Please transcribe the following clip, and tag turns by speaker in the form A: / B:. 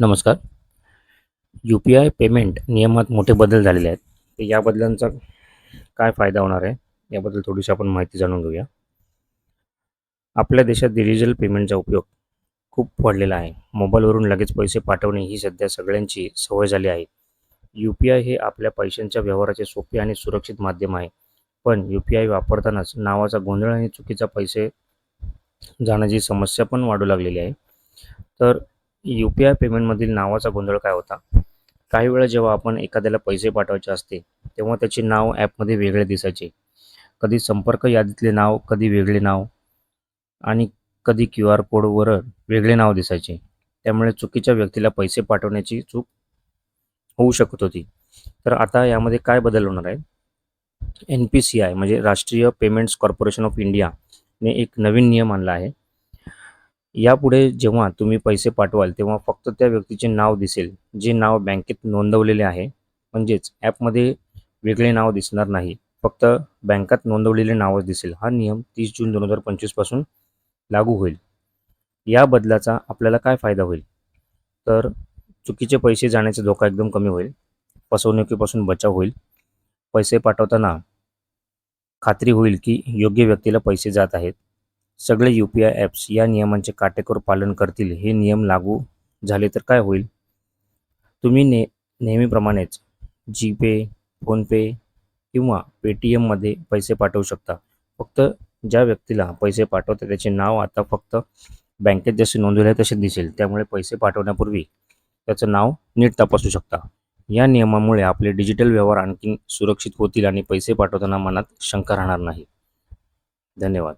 A: नमस्कार. U P I payment नियमात मोठे बदल झालेले आहेत. तर या बदलांचा काय फायदा होणार आहे? याबद्दल थोडीशी आपण माहिती जाणून घेऊया. आपल्या देशात डिजिटल पेमेंटचा उपयोग खूप वाढलेला आहे. मोबाईलवरून लगेच पैसे पाठवणे ही सध्या सगळ्यांची सवय झाली आहे. यू पी आय हे आपल्या पैशांच्या व्यवहाराचे सोपे आणि सुरक्षित माध्यम आहे. पण यू पी आय वापरतानाच नावाचा गोंधळ आणि चुकीचा पैसे जाण्याची समस्या पण वाढू लागलेली आहे. तर यू पी आय पेमेंटमधील नावाचा गोंधळ काय होता? काही वेळा जेव्हा आपण एखाद्याला पैसे पाठवायचे असते तेव्हा त्याचे नाव ॲपमध्ये वेगळे दिसायचे. कधी संपर्क यादीतले नाव कधी वेगळे नाव आणि कधी क्यू आर कोडवर वेगळे नाव दिसायचे. त्यामुळे चुकीच्या व्यक्तीला पैसे पाठवण्याची चूक होऊ शकत होती. तर आता यामध्ये काय बदल होणार आहे? एन पी सी आय म्हणजे राष्ट्रीय पेमेंट्स कॉर्पोरेशन ऑफ इंडियाने एक नवीन नियम आणला आहे. यापुढे जेव्हा तुम्ही पैसे पाठवाल तेव्हा फक्त त्या व्यक्तीचे नाव दिसेल जे नाव बँकेत नोंदवलेले आहे. म्हणजेच ॲपमध्ये वेगळे नाव दिसणार नाही. फक्त बँकात नोंदवलेले नावच दिसेल. हा नियम तीस जून दोन हजार पंचवीसपासून लागू होईल. या बदलाचा आपल्याला काय फायदा होईल? तर चुकीचे पैसे जाण्याचा धोका एकदम कमी होईल. फसवणुकीपासून बचाव होईल. पैसे पाठवताना खात्री होईल की योग्य व्यक्तीला पैसे जात आहेत. सगळे यू पी आय ॲप्स या नियमांचे काटेकोर पालन करतील हे नियम लागू झाले तर काय होईल? तुम्ही ने नेहमीप्रमाणेच जीपे फोनपे किंवा पेटीएममध्ये पैसे पाठवू शकता. फक्त ज्या व्यक्तीला पैसे पाठवते त्याचे नाव आता फक्त बँकेत जसे नोंदवले आहे तसे दिसेल. त्यामुळे पैसे पाठवण्यापूर्वी त्याचं नाव नीट तपासू शकता. या नियमामुळे आपले डिजिटल व्यवहार आणखी सुरक्षित होतील आणि पैसे पाठवताना मनात शंका राहणार नाही. धन्यवाद.